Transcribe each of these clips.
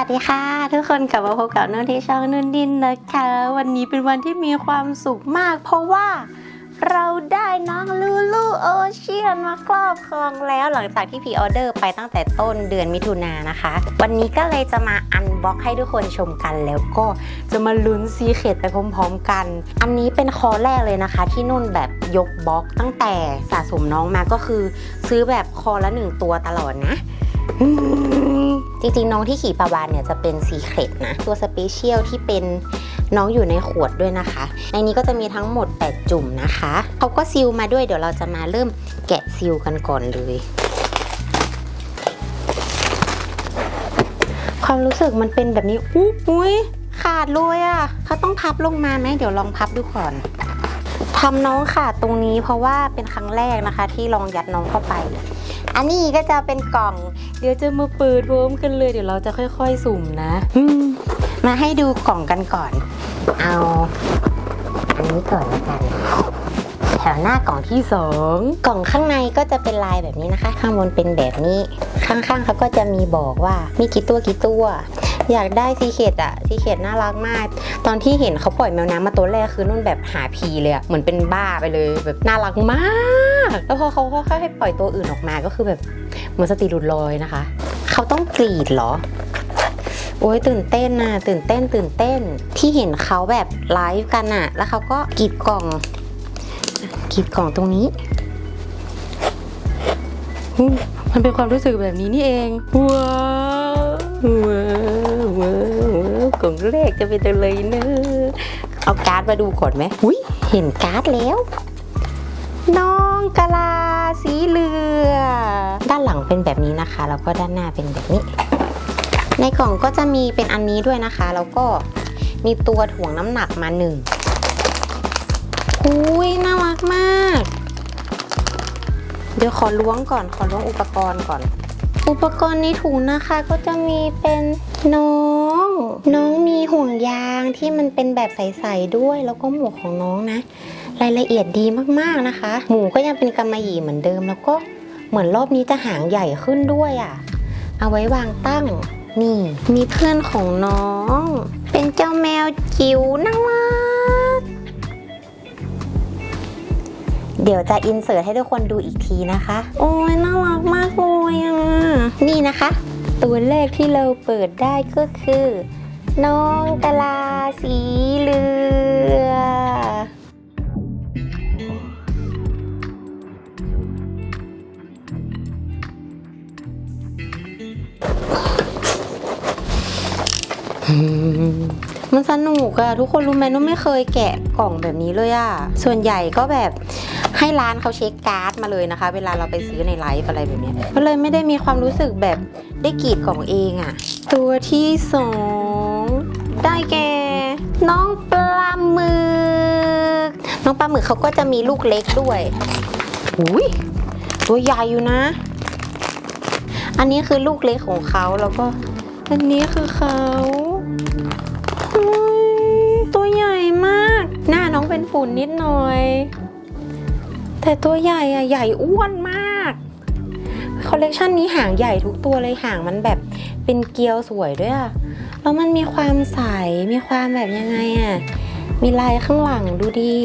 วัสดีค่ะ ทุกคนกลับมาพบกับนุ่นที่ช่องนุ่นดินนะคะ วันนี้เป็นวันที่มีความสุขมาก เพราะว่าเราได้น้องลูลูโอเชียนมาครอบครองแล้วหลังจากที่พีออเดอร์ไปตั้งแต่ต้นเดือนมิถุนายนนะคะ วันนี้ก็เลยจะมาอันบ็อกให้ทุกคนชมกันแล้วก็จะมาลุ้นซีเคร็ตไปพร้อมๆกัน อันนี้เป็นคอแรกเลยนะคะ ที่นุ่นแบบยกบ็อกตั้งแต่สะสมน้องมาก็คือ ซื้อแบบคอละหนึ่งตัวตลอดนะ จริงๆ น้องที่ขี่ปลาวานเนี่ยจะเป็นซีเครตนะ ตัวสเปเชียลที่เป็นน้องอยู่ในขวดด้วยนะคะ ในนี้ก็จะมีทั้งหมด 8 จุ่มนะคะเขาก็ซีลมาด้วยเดี๋ยวเราจะมาเริ่มแกะซีลกันก่อนเลย ความรู้สึกมันเป็นแบบนี้อุ๊ยอุ๊ยขาดเลยอะ่ะเขาต้องพับลงมาไหมเดี๋ยวลองพับดูก่อน ทำน้องขาดตรงนี้เพราะว่าเป็นครั้งแรกนะคะ ที่ลองยัดน้องเข้าไป อันนี้ก็จะเป็นกล่อง เดี๋ยวจะมาเปิดพร้อมกันเลย เดี๋ยวเราจะค่อย ๆ สุ่มนะมมาให้ดูกล่องกันก่อน เอาอันนี้ก่อนละกัน แถวหน้ากล่องที่สองกล่องข้างในก็จะเป็นลายแบบนี้นะคะ ข้างบนเป็นแบบนี้ ข้างๆเขาก็จะมีบอกว่ามีกี่ตัวกี่ตัว อยากได้ซีเคดอะซีเคดน่ารักมาก ตอนที่เห็นเขาปล่อยแมวน้ำมาตัวแรกคือนุ่นแบบหาพีเลยอะเหมือนเป็นบ้าไปเลยแบบน่ารักมาก แล้วพอเขาค่อยๆให้ปล่อยตัวอื่นออกมาก็คือแบบเหมือนสติหลุดลอยนะคะ เขาต้องกรีดเหรอโอ้ยตื่นเต้นน่ะตื่นเต้นตื่นเต้นที่เห็นเขาแบบไลฟ์กันน่ะ แล้วเขาก็กรีดกล่องกรีดกล่องตรงนี้มันเป็นความรู้สึกแบบนี้นี่เองว้า วว้าวว้าวว้าวกล่องแรกจะเป็นอะไรเนอะเอาการ์ดมาดูก่อนไหมอุ้ยเห็นการ์ดแล้ว น้องกะลาสีเหลืองด้านหลังเป็นแบบนี้นะคะ แล้วก็ด้านหน้าเป็นแบบนี้ ในกล่องก็จะมีเป็นอันนี้ด้วยนะคะ แล้วก็มีตัวถ่วงน้ำหนักมาหนึ่งอุ้ยน่ารักมาก เดี๋ยวขอล้วงก่อน ขอล้วงอุปกรณ์ก่อน อุปกรณ์ในถุงนะคะก็จะมีเป็นน้อง น้องมีห่วงยางที่มันเป็นแบบใสๆด้วย แล้วก็หมวกของน้องนะ รายละเอียดดีมากๆนะคะ หมูก็ยังเป็นกำมะหยี่เหมือนเดิม แล้วก็เหมือนรอบนี้จะหางใหญ่ขึ้นด้วยอะ่ะ เอาไว้วางตั้งนี่มีเพื่อนของน้อง เป็นเจ้าแมวจิ๋วน่ารัก เดี๋ยวจะอินเสิร์ตให้ทุกคนดูอีกทีนะคะ โอ้ยน่ารักมากเลยอะ นี่นะคะ ตัวแรกที่เราเปิดได้ก็คือ น้องกะลาสีเหลืองอืมมันสนุกอะทุกคนรู้ไหมนุ่นไม่เคยแกะกล่องแบบนี้เลยอะส่วนใหญ่ก็แบบ ให้ร้านเขาเช็คการ์ดมาเลยนะคะ เวลาเราไปซื้อในไลฟ์อะไรแบบนี้ก็เลยไม่ได้มีความรู้สึกแบบได้กรีดกล่องเองอะตัวที่สองได้แก่น้องปลาหมึก น้องปลาหมึกเขาก็จะมีลูกเล็กด้วยอุ้ยตัวใหญ่อยู่นะ อันนี้คือลูกเล็กของเขาแล้วก็ อันนี้คือเขาอุ๊ยตัวใหญ่มาก หน้าน้องเป็นฝุ่นนิดหน่อย แต่ตัวใหญ่อะใหญ่อ้วนมากคอลเลกชันนี้หางใหญ่ทุกตัวเลยหางมันแบบเป็นเกลียวสวยด้วยอะแล้วมันมีความใส มีความแบบยังไงอะมีลายข้างหลังดูดี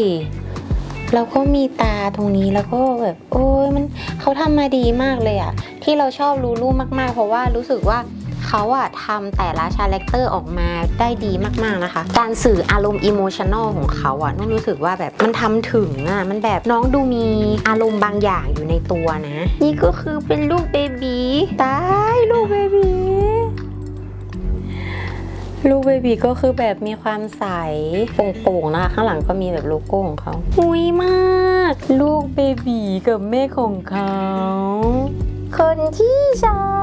แล้วก็มีตาตรงนี้แล้วก็แบบโอ้ยมันเขาทำมาดีมากเลยอะที่เราชอบลูลูมากๆ เพราะว่ารู้สึกว่า เขาอะทำแต่ละชาแรคเตอร์ออกมาได้ดีมากๆนะคะ การสื่ออารมณ์อิโมชันอลของเขาอะนุ่นรู้สึกว่าแบบมันทำถึงอะมันแบบน้องดูมีอารมณ์บางอย่างอยู่ในตัวนะ นี่ก็คือเป็นลูกเบบีตายลูกเบบีลูกเบบีก็คือแบบมีความใสโป่งๆนะคะ ข้างหลังก็มีแบบโลโก้ของเขาหุยมาก ลูกเบบีกับแม่ของเขา คนที่สอง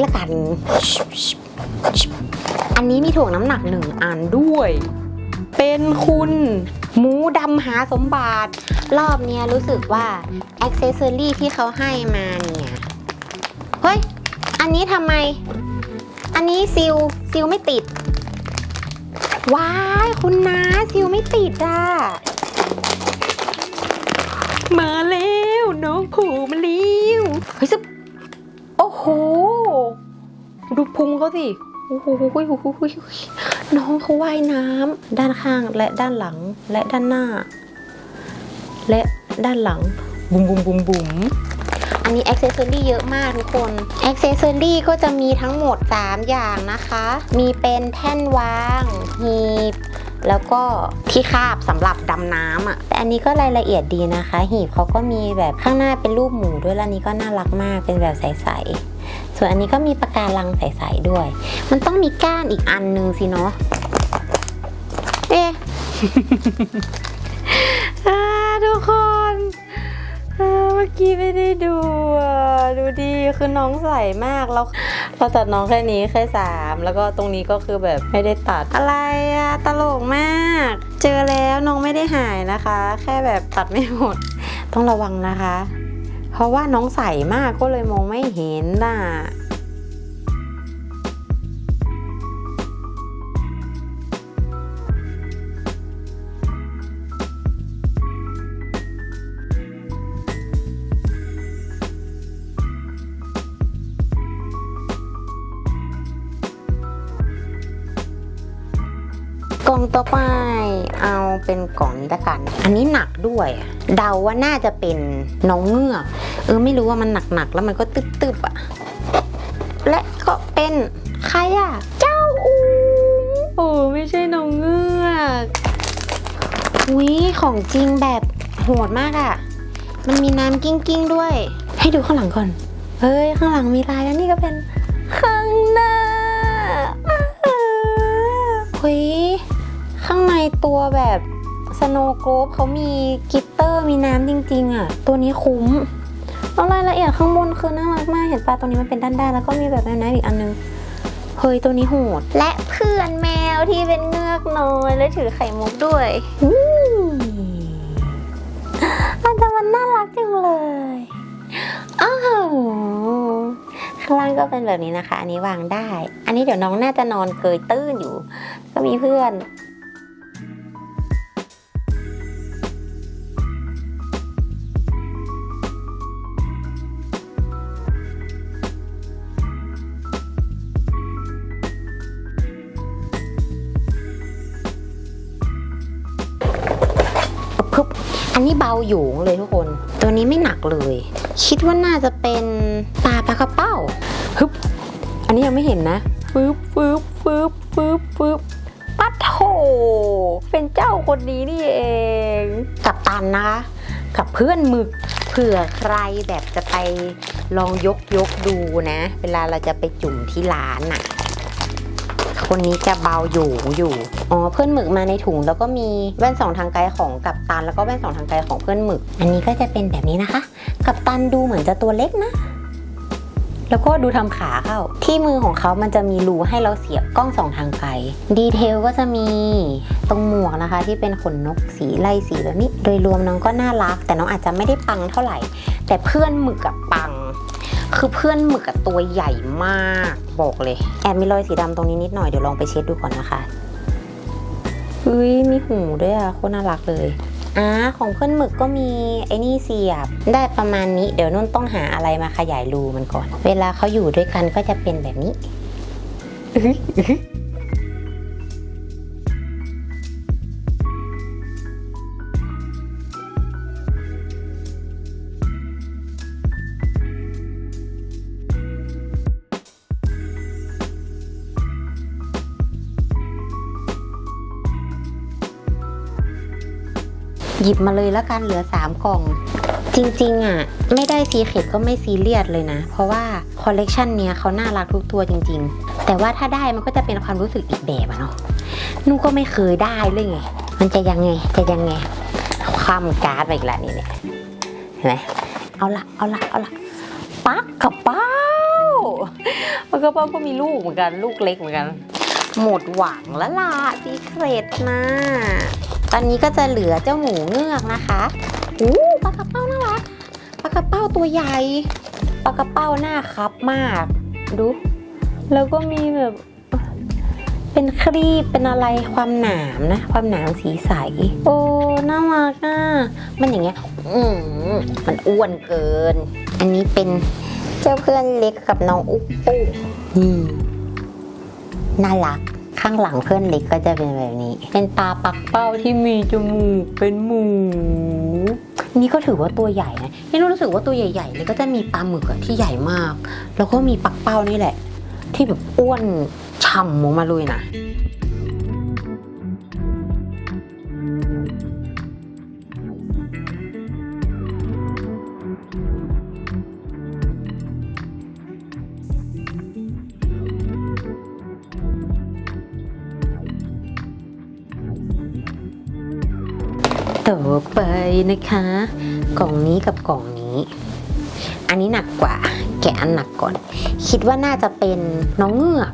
ล่องนี้ละกัน อันนี้มีถ่วงน้ำหนักหนึ่งอันด้วย เป็นคุณหมูดำหาสมบัติ รอบเนี้ยรู้สึกว่าอ c เซ s ซอรี่ที่เขาให้มาเนี่ย เฮ้ย อันนี้ทำไม อันนี้ซิลซิลไม่ติด ว้ายคุณนาซิลไม่ติดอะ มาแล้วน้องผูมาแล้วเฮ้ยซึบโอ้โห ดูพุงเขาสิโอ้โหน้องเขาว่ายน้ำด้านข้างและด้านหลังและด้านหน้า และด้านหลังบุ๋มบุ๋มบุ๋มบุ๋มอันนี้อ็อกเซสซอรี่เยอะมากทุกคนอ็อกเซสซอรี่ก็จะมีทั้งหมด 3 อย่างนะคะ มีเป็นแท่นวางหีบแล้วก็ที่คาบสำหรับดำน้ำอะแต่อันนี้ก็รายละเอียดดีนะคะ หีบเขาก็มีแบบข้างหน้าเป็นรูปหมูด้วยแล้วอันนี้ก็น่ารักมากเป็นแบบใสๆ ส่วนอันนี้ก็มีปะการังใสๆด้วย มันต้องมีก้านอีกอันนึงสิเนาะ เอ๊ะทุกคนเมื่อกี้ไม่ได้ดูดูดีคือน้องใสมากแล้วเราตัดน้องแค่นี้แค่สามแล้วก็ตรงนี้ก็คือแบบไม่ได้ตัดอะไรอะตลกมาก เจอแล้วน้องไม่ได้หายนะคะ แค่แบบตัดไม่หมด ต้องระวังนะคะ เพราะว่าน้องใสมากก็เลยมองไม่เห็นน่ะกล่องต่อไป เอาเป็นกล่องนี้ละกัน อันนี้หนักด้วย เดาว่าน่าจะเป็นน้องเงือกเออไม่รู้ว่ามันหนักๆแล้วมันก็ตึบๆอะ และก็เป็นใครอะ เจ้าอูโอ้ไม่ใช่น้องเงือกอุ้ยของจริงแบบโหดมากอะ มันมีน้ำกิ้งกิ้งๆด้วย ให้ดูข้างหลังก่อน เฮ้ย ข้างหลังมีลายแล้วนี่ก็เป็นข้างหน้าเฮ้ยข้างใน ตัวแบบสโนว์โกลบเขามีกลิตเตอร์มีน้ำจริงๆอะ ตัวนี้คุ้มแล้วรายละเอียดข้างบนคือน่ารักมาก เห็นปะตรงนี้มันเป็นด้านๆแล้วก็มีแบบแม่น้ำอีกอันนึง เฮ้ยตัวนี้โหด และเพื่อนแมวที่เป็นเงือกน้อยและถือไข่มุกด้วยอืมอาจจะมันน่ารักจังเลยอ้าวข้างล่างก็เป็นแบบนี้นะคะ อันนี้วางได้ อันนี้เดี๋ยวน้องน่าจะนอนเกยตื้นอยู่ ก็มีเพื่อน เบาอยู่เลยทุกคน ตัวนี้ไม่หนักเลย คิดว่าน่าจะเป็นปลาปลากระเป้าฮึบอันนี้ยังไม่เห็นนะฟึบฟึบฟึบฟึบฟึบปัดโถเป็นเจ้าคนนี้นี่เอง กับตันนะคะ กับเพื่อนหมึกเผื่อใครแบบจะไปลองยกยกดูนะ เวลาเราจะไปจุ่มที่ร้านน่ะ คนนี้จะเบาอยู่อยู่ อ๋อเพื่อนหมึกมาในถุง แล้วก็มีแว่นสองทางไกลของกัปตัน แล้วก็แว่นสองทางไกลของเพื่อนหมึก อันนี้ก็จะเป็นแบบนี้นะคะ กัปตันดูเหมือนจะตัวเล็กนะ แล้วก็ดูทำขาเข้า ที่มือของเขามันจะมีรูให้เราเสียบกล้องสองทางไกล ดีเทลก็จะมีตรงหมวกนะคะ ที่เป็นขนนกสีไล่สีแบบนี้ โดยรวมน้องก็น่ารัก แต่น้องอาจจะไม่ได้ปังเท่าไหร่ แต่เพื่อนหมึกกับ คือเพื่อนหมึกตัวใหญ่มากบอกเลย แอบมีรอยสีดำตรงนี้นิดหน่อยเดี๋ยวลองไปเช็ดดูก่อนนะคะอุ้ยมีหูด้วยอะโคตรน่ารักเลยอ่าของเพื่อนหมึกก็มีไอ้นี่เสียบ ได้ประมาณนี้ เดี๋ยวนุ่นต้องหาอะไรมาขยายรูมันก่อน เวลาเขาอยู่ด้วยกันก็จะเป็นแบบนี้ หยิบมาเลยแล้วกันเหลือ 3 กล่อง จริงๆอะไม่ได้ซีเคดก็ไม่ซีเรียสเลยนะ เพราะว่าคอลเลกชันเนี้ยเขาน่ารักทุกตัวจริง ๆ แต่ว่าถ้าได้มันก็จะเป็นความรู้สึกอีกแบบอะเนาะนุ่นก็ไม่เคยได้เลยไง มันจะยังไงจะยังไงความการ์ดไปอีกล้วนี่เนี่ยเห็นไหมเอาละเอาละเอาละปักกระเป๋าปักกระเป๋าก็มีลูกเหมือนกันลูกเล็กเหมือนกัน หมดหวังแล้วล่ะซีเครตนะ ตอนนี้ก็จะเหลือเจ้าหมูเงือกนะคะอู้ปลากระเป้าน่ารักปลากระเป้าตัวใหญ่ปลากระเป้าหน้าครับมาก ดู แล้วก็มีแบบ เป็นครีบเป็นอะไรความหนามนะ ความหนามสีใส โอ้น่ารักอะมันอย่างเงี้ย อืมมันอ้วนเกิน อันนี้เป็นเจ้าเพื่อนเล็กกับน้องอุ๊บปุ๊นี่น่ารัก ข้างหลังเพื่อนเล็กก็จะเป็นแบบนี้ เป็นตาปักเป้าที่มีจมูกเป็นหมูนี่ก็ถือว่าตัวใหญ่นะนี่รู้สึกว่าตัวใหญ่ๆเลยก็จะมีปลาหมึกอะที่ใหญ่มาก แล้วก็มีปักเป้านี่แหละ ที่แบบอ้วนฉ่ำออกมาเลยนะ ต่อไปนะคะ กล่องนี้กับกล่องนี้ อันนี้หนักกว่า แกะอันหนักก่อน คิดว่าน่าจะเป็นน้องเงือก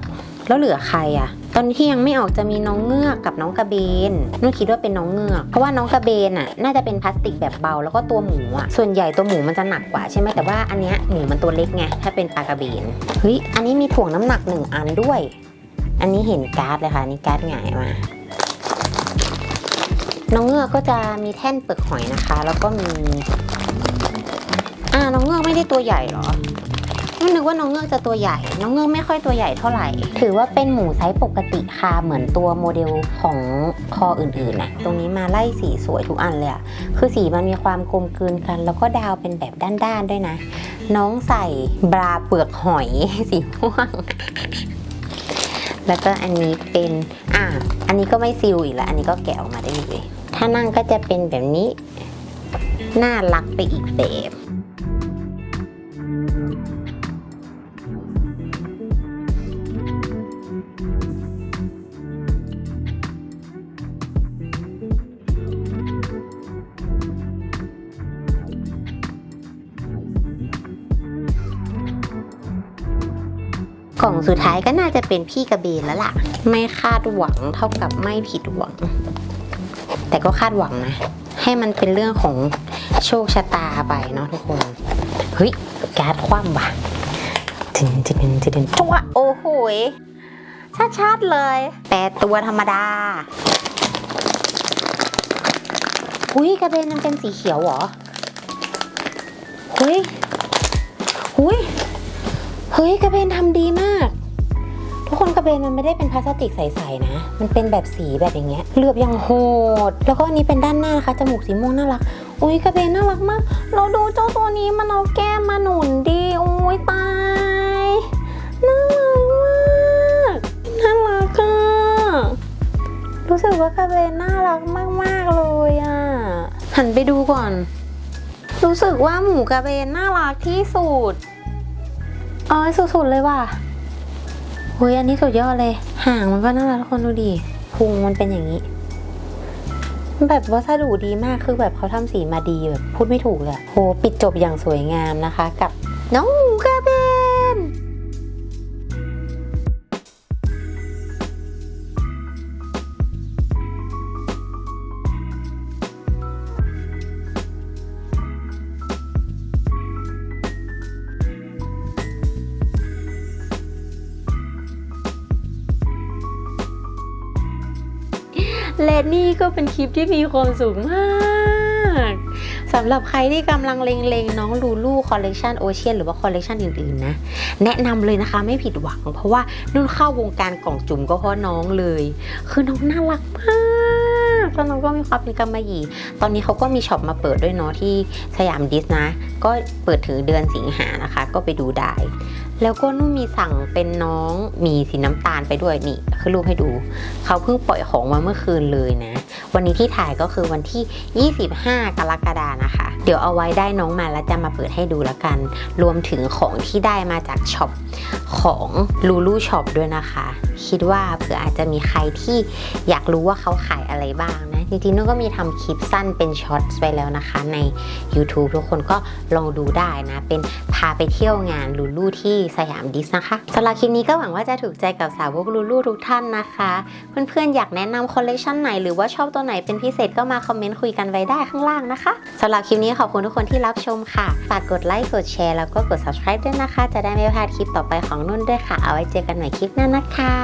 แล้วเหลือใครอะตอนที่ยังไม่ออกจะมีน้องเงือกกับน้องกระเบนนุ่นคิดว่าเป็นน้องเงือก เพราะว่าน้องกระเบนอะน่าจะเป็นพลาสติกแบบเบา แล้วก็ตัวหมูอะส่วนใหญ่ตัวหมูมันจะหนักกว่าใช่ไหมแต่ว่าอันเนี้ยหมูมันตัวเล็กไง ถ้าเป็นปลากระเบน เฮ้ย อันนี้มีถ่วงน้ำหนักหนึ่งอันด้วย อันนี้เห็นการ์ดเลยค่ะนนี่การ์ดหงายมา น้องเงือกก็จะมีแท่นเปลือกหอยนะคะ แล้วก็มี อ่าน้องเงือกไม่ได้ตัวใหญ่เหรอไม่นึกว่าน้องเงือกจะตัวใหญ่ น้องเงือกไม่ค่อยตัวใหญ่เท่าไหร่ ถือว่าเป็นหมูไซส์ปกติค่ะ เหมือนตัวโมเดลของคออื่นๆน่ะ ตรงนี้มาไล่สีสวยทุกอันเลยอะคือสีมันมีความกลมกลืนกัน แล้วก็ดาวเป็นแบบด้านๆด้วยนะ น้องใส่บราเปลือกหอยสีม่วง แล้วก็อันนี้เป็น อ่า อันนี้ก็ไม่ซิลอีกแล้ว อันนี้ก็แกะออกมาได้เลยถ้านั่งก็จะเป็นแบบนี้ น่ารักไปอีกแบบกล่องสุดท้ายก็น่าจะเป็นพี่กระเบนแล้วล่ะ ไม่คาดหวังเท่ากับไม่ผิดหวัง ก็คาดหวังนะ ให้มันเป็นเรื่องของโชคชะตาไปเนาะทุกคน เฮ้ย การ์ดคว่ำว่ะถึงจะเป็นจะเป็นจั่วโอ้โหยชัดๆเลยแต่ตัวธรรมดา อุ้ยกระเบนมันเป็นสีเขียวเหรอหุยหุยเฮ้ยกระเบนทำดีมาก ทุกคนกระเบนมันไม่ได้เป็นพลาสติกใสๆนะ มันเป็นแบบสีแบบอย่างเงี้ยเหลือบอย่างโหด แล้วก็อันนี้เป็นด้านหน้านะคะจมูกสีม่วงน่ารัก อุ้ยกระเบนน่ารักมาก เราดูเจ้าตัวนี้มันเอาแก้มมาหนุนดีอุ้ยตายน่ารักมากน่ารักอะรู้สึกว่ากระเบนน่ารักมากๆเลยอะหันไปดูก่อน รู้สึกว่าหมูกระเบนน่ารักที่สุดอ๋อสุดๆเลยว่ะ เฮ้ยอันนี้สุดยอดเลย หางมันก็น่ารักทุกคนดูดิพุงมันเป็นอย่างนี้ แบบวัสดุดีมากคือแบบเขาทำสีมาดีแบบพูดไม่ถูกเลยโหปิดจบอย่างสวยงามนะคะ กับน้อง นี่ก็เป็นคลิปที่มีความสุขมากสำหรับใครที่กำลังเลงๆน้องลูลูคอลเลกชันโอเชียนหรือว่าคอลเลกชันอื่นๆนะ แนะนำเลยนะคะไม่ผิดหวัง เพราะว่านุ่นเข้าวงการกล่องจุ่มก็เพราะน้องเลย คือน้องน่ารักมากแล้วน้องก็มีความเป็นกำมะหยี่ ตอนนี้เขาก็มีช็อปมาเปิดด้วยเนาะที่สยามดิสนะ ก็เปิดถึงเดือนสิงหานะคะ ก็ไปดูได้แล้วก็นุ่นมีสั่งเป็นน้องมีสีน้ำตาลไปด้วยนี่คือรูปให้ดู เขาเพิ่งปล่อยของมาเมื่อคืนเลยนะ วันนี้ที่ถ่ายก็คือวันที่ 25 กรกฎานะคะ เดี๋ยวเอาไว้ได้น้องมาแล้วจะมาเปิดให้ดูแล้วกัน รวมถึงของที่ได้มาจากช็อปของ Lulu Shop ด้วยนะคะ คิดว่าเผื่ออาจจะมีใครที่อยากรู้ว่าเขาขายอะไรบ้างนะ จริงๆนุ่นก็มีทำคลิปสั้นเป็นช็อตไปแล้วนะคะ ใน YouTube ทุกคนก็ลองดูได้นะ เป็นาไปเที่ยวงานลูลูที่สยามดิสนะคะสำหรับคลิปนี้ก็หวังว่าจะถูกใจกับสาวกลูลูทุกท่านนะคะ เพื่อนๆอยากแนะนำคอลเลคชันไหนหรือว่าชอบตัวไหนเป็นพิเศษก็มาคอมเมนต์คุยกันไว้ได้ข้างล่างนะคะสำหรับคลิปนี้ขอบคุณทุกคนที่รับชมค่ะฝากกดไลค์กดแชร์แล้วก็กด subscribe ด้วยนะคะ จะได้ไม่พลาดคลิปต่อไปของนุ่นด้วยค่ะ เอาไว้เจอกันใหม่คลิปหน้านะคะ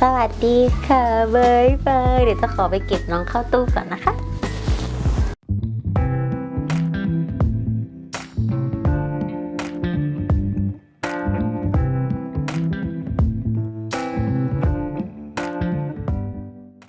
สวัสดีค่ะบ๊ายบายเดี๋ยวจะขอไปเก็บน้องเข้าตู้ก่อนนะคะ